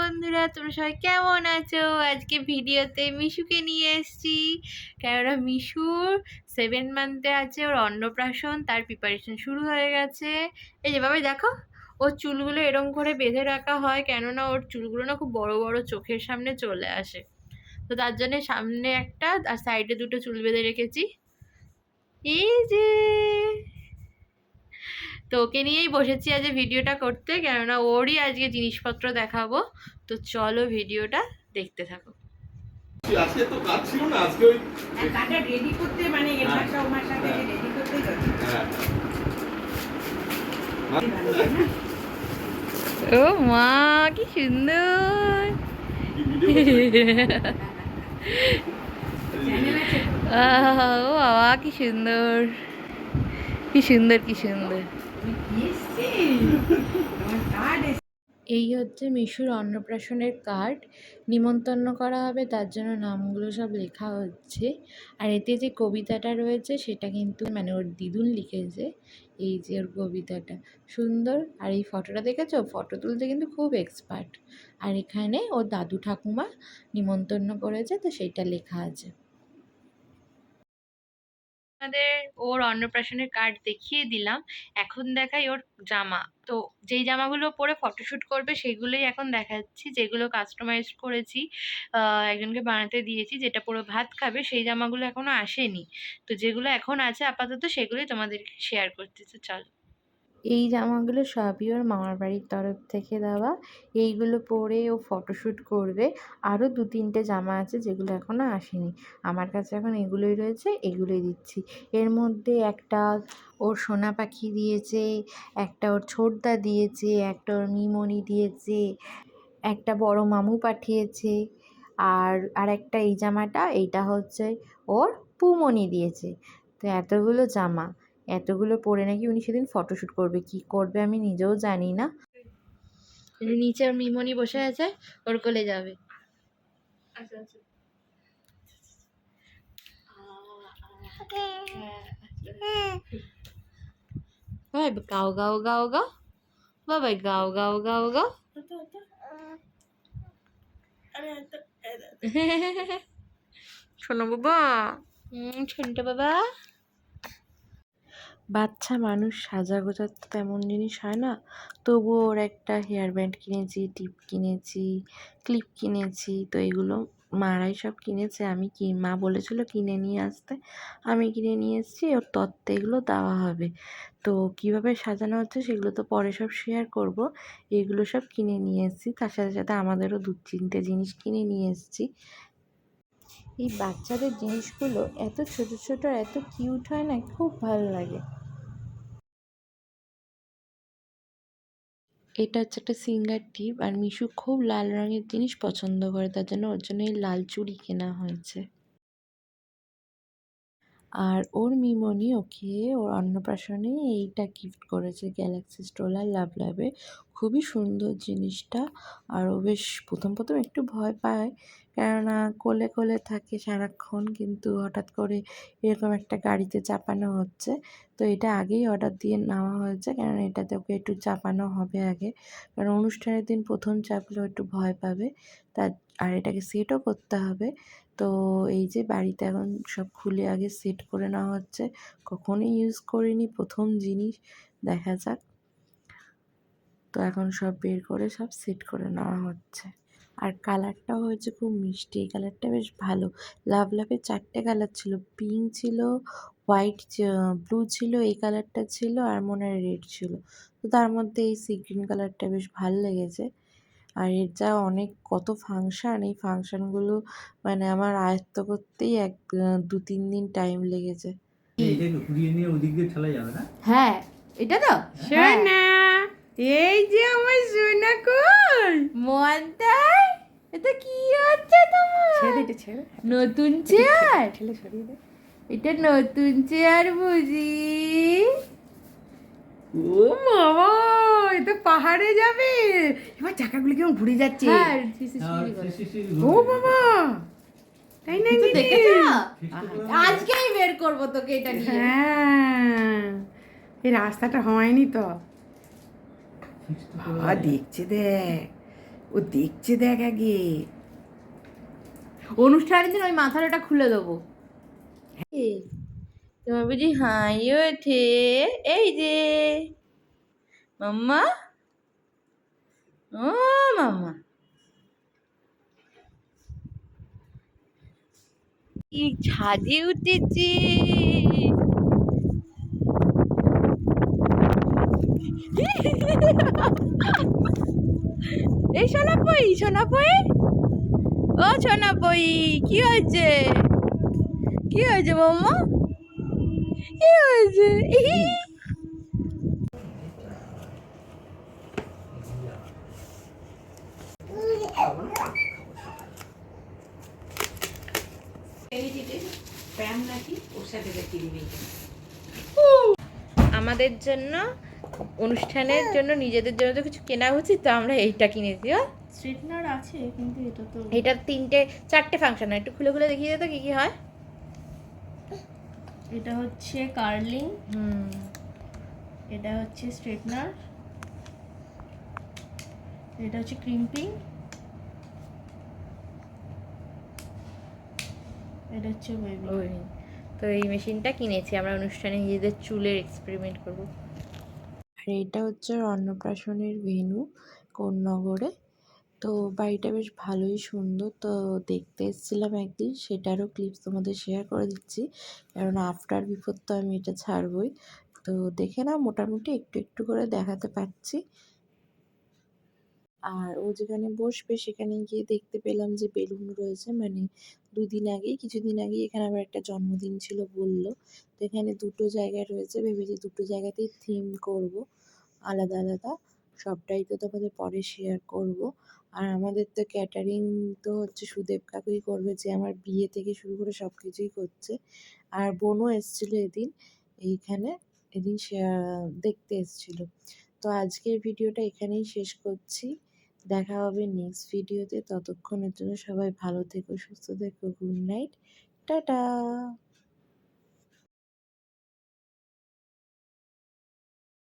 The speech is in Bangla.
বন্ধুরা, তোমরা সবাই কেমন আছো? আজকে ভিডিওতে মিশুকে নিয়ে এসেছি। কেননা মিশুর সেভেন মান্থে আছে, ওর অন্নপ্রাশন, তার প্রিপারেশন শুরু হয়ে গেছে। এই যে বাবাই, দেখো, ওর চুলগুলো এরম করে বেঁধে রাখা হয়, কেননা ওর চুলগুলো না খুব বড় বড় চোখের সামনে চলে আসে। তো তার জন্য সামনে একটা, আর সাইডে দুটো চুল বেঁধে রেখেছি। এই যে তো ওকে নিয়েই বসেছি আজ ভিডিওটা করতে কেননা ওরই আজকে জিনিসপত্র দেখাবো। তো চলো ভিডিওটা দেখতে থাকো। আজকে তো কাজ ছিল না আজকে ওই কাটা রেডি করতে মানে হ্যাঁ। রেডি করতে হ্যাঁ? ও মা কি সুন্দর? ও বাবা কি সুন্দর। কি সুন্দর কি সুন্দর। এই হচ্ছে মিশুর অন্নপ্রাশনের কার্ড নিমন্ত্রণ করা হবে, তার জন্য নামগুলো সব লেখা হচ্ছে। আর এতে যে কবিতাটা রয়েছে, সেটা কিন্তু মানে ওর দিদুন লিখেছে। এই যে ওর কবিতাটা। সুন্দর। আর এই ফটোটা দেখেছ? ফটো তুলতে কিন্তু খুব এক্সপার্ট আর এখানে ওর দাদু ঠাকুমা নিমন্ত্রণ করেছে, তো সেইটা লেখা আছে। আমাদের ওর অন্নপ্রাশনের কার্ড দেখিয়ে দিলাম। এখন দেখাই ওর জামা। তো যেই জামাগুলো পরে ফটোশ্যুট করবে, সেগুলোই এখন দেখাচ্ছি, যেগুলো কাস্টমাইজ করেছি একজনকে বানাতে দিয়েছি, যেটা পুরো ভাত খাবে, সেই জামাগুলো এখনও আসেনি। তো যেগুলো এখন আছে আপাতত, সেগুলোই তোমাদেরকে শেয়ার করতেছে, চলো। এই জামাগুলো সবই ওর মামার বাড়ির তরফ থেকে দেওয়া। এইগুলো পরে ও ফটোশ্যুট করবে। আরও দু তিনটে জামা আছে যেগুলো এখনও আসেনি। আমার কাছে এখন এগুলোই রয়েছে, এগুলোই দিচ্ছি। এর মধ্যে একটা ওর সোনা পাখি দিয়েছে, একটা ওর ছোটদা দিয়েছে, একটা ওর মিমনি দিয়েছে, একটা বড় মামু পাঠিয়েছে, আর আর একটা এই জামাটা, এইটা হচ্ছে ওর পুমনি দিয়েছে। তো এতগুলো জামা। এতগুলো পরে নাকি উনি সেদিন ফটোশ্যুট করবে? কি করবে আমি নিজেও জানি না। নিচে মিমনি বসে আছে ওর কোলে যাবে। বাবাই গাও গাও গাও গাও। বাবাই গাও গাও গাও গাও। শোনো বাবা। শোনটা বাবা। বাচ্চা মানুষ সাজা গোজা তো তেমন জিনিস হয় না। তবুও ওর একটা হেয়ার ব্যান্ড কিনেছি টিপ কিনেছি ক্লিপ কিনেছি, তো এগুলো মারাই সব কিনেছে। আমি কি, মা বলেছিল কিনে নিয়ে আসতে। আমি কিনে নিয়ে এসেছি, ওর তত্ত্বে এগুলো দেওয়া হবে। তো কীভাবে সাজানো হচ্ছে সেগুলো তো পরে সব শেয়ার করব। এগুলো সব কিনে নিয়ে এসেছি। তার সাথে সাথে আমাদেরও দু তিনটে জিনিস কিনে নিয়ে এসেছি। এই বাচ্চাদের জিনিসগুলো এত ছোট ছোট আর এত কিউট হয় না, খুব ভালো লাগে। এটা হচ্ছে একটা সিঙ্গার টিপ, আর মিশু খুব লাল রঙের জিনিস পছন্দ করে, তার জন্য ওর জন্য এই লাল চুড়ি কেনা হয়েছে। আর ওর মিমনি ওকে ওর অন্নপ্রাশনে এইটা গিফট করেছে গ্যালাক্সি স্টোলার লাভ লাভে খুবই সুন্দর জিনিসটা। আর ও বেশ প্রথম প্রথম একটু ভয় পায়, কেননা কোলে কোলে থাকে সারাক্ষণ, কিন্তু হঠাৎ করে এরকম একটা গাড়িতে চাপানো হচ্ছে। তো এটা আগেই অর্ডার দিয়ে নেওয়া হয়েছে, কেননা এটাতে ওকে একটু চাপানো হবে আগে। কারণ অনুষ্ঠানের দিন প্রথম চাপলেও একটু ভয় পাবে, তার আর এটাকে সেটও করতে হবে। তো এই যে বাড়িতে এখন সব খুলে আগে সেট করে নেওয়া হচ্ছে। কখনোই ইউজ করিনি, প্রথম জিনিস, দেখা যাক। তো এখন সব বের করে সব সেট করে নেওয়া হচ্ছে। আর কালারটাও হয়েছে খুব মিষ্টি, এই কালারটা বেশ ভালো। লাভ লাভের চারটে কালার ছিল পিঙ্ক ছিল হোয়াইট ব্লু ছিল, এই কালারটা ছিল আর মনে হয় রেড ছিল। তো তার মধ্যে এই সি গ্রিন কালারটা বেশ ভালো লেগেছে। আর এর যা অনেক কত ফাংশান এই ফাংশানগুলো মানে আমার আয়ত্ত করতেই এক দু তিন দিন টাইম লেগেছে। এটাকে ঘুরিয়ে নিয়ে ওদিক দিয়ে ঠেলা যাবে না? হ্যাঁ এটা তো? সোনা এই যে আমার সোনা কই? মন্তাই এটা কি হচ্ছে তোমার? ছেড়ে দে ছেড়ে নতুন চেয়ার ঠেলে সরিয়ে দে। এটা নতুন চেয়ার বুঝি? ও মামা! এ তো পাহাড়ে যাবে। এবার চাকাগুলো কেমন ঘুরে যাচ্ছে। হ্যাঁ আর সে- সে- সে- ও বাবা তাই না আজকেই বের করব তোকে এটা নিয়ে। হ্যাঁ এই রাস্তাটা হয়নি তো। বাবা দেখছে দেখ। ও দেখছে দেখ আগে। অনুষ্ঠানের দিন ওই মাথার ওটা খুলে দেবো। তোমার বুঝি হাই ওঠে। এই যে। মাম্মা? ও মাম্মা। কি ছাদে উঠেছে? এই সোনাপই সোনাপই? ও সোনাপই, কি হয়েছে? কি হয়েছে মাম্মা? কি হয়েছে? আমাদের জন্য অনুষ্ঠানের জন্য নিজেদের জন্য তো কিছু কেনা উচিত তো আমরা এইটা কিনেছি ও। স্ট্রেটনার আছে কিন্তু এটা তো এটার তিনটে চারটে ফাংশন একটু খুলে খুলে দেখিয়ে দে তো কি কি হয়। এটা হচ্ছে কার্লিং হুম। এটা হচ্ছে স্ট্রেটনার এটা হচ্ছে ক্রিম্পিং এটা হচ্ছে ওয়েভিং তো এই মেশিনটা কিনেছি আমরা অনুষ্ঠানে নিজেদের চুলের এক্সপেরিমেন্ট করব। আর এটা হচ্ছে অন্নপ্রাশনের ভেনু কোন নগরে তো বাড়িটা বেশ ভালোই সুন্দর তো দেখতে এসেছিলাম একদিন সেটারও ক্লিপস তোমাদের শেয়ার করে দিচ্ছি। কারণ আফটার বিফোর তো আমি এটা ছাড়বই। তো দেখে না মোটামুটি একটু একটু করে দেখাতে পারছি। আর ও যেখানে বসবে সেখানে গিয়ে দেখতে পেলাম যে বেলুন রয়েছে। মানে দুদিন আগেই কিছুদিন আগেই এখানে আবার একটা জন্মদিন ছিল বলল। তো এখানে দুটো জায়গায় রয়েছে ভেবেছি দুটো জায়গাতেই থিম করব আলাদা আলাদা। সবটাই তো তোমাদের পরে শেয়ার করব। আর আমাদের তো ক্যাটারিং তো হচ্ছে সুদেব কাকুই করবে যে আমার বিয়ে থেকে শুরু করে সব কিছুই করছে। আর বোনও এসেছিল এদিন এইখানে এদিন আহ, দেখতে এসেছিল। তো আজকের ভিডিওটা এখানেই শেষ করছি। দেখা হবে নেক্সট ভিডিওতে ততক্ষণের জন্য সবাই ভালো থেকো সুস্থ থেকো গুড নাইট টাটা।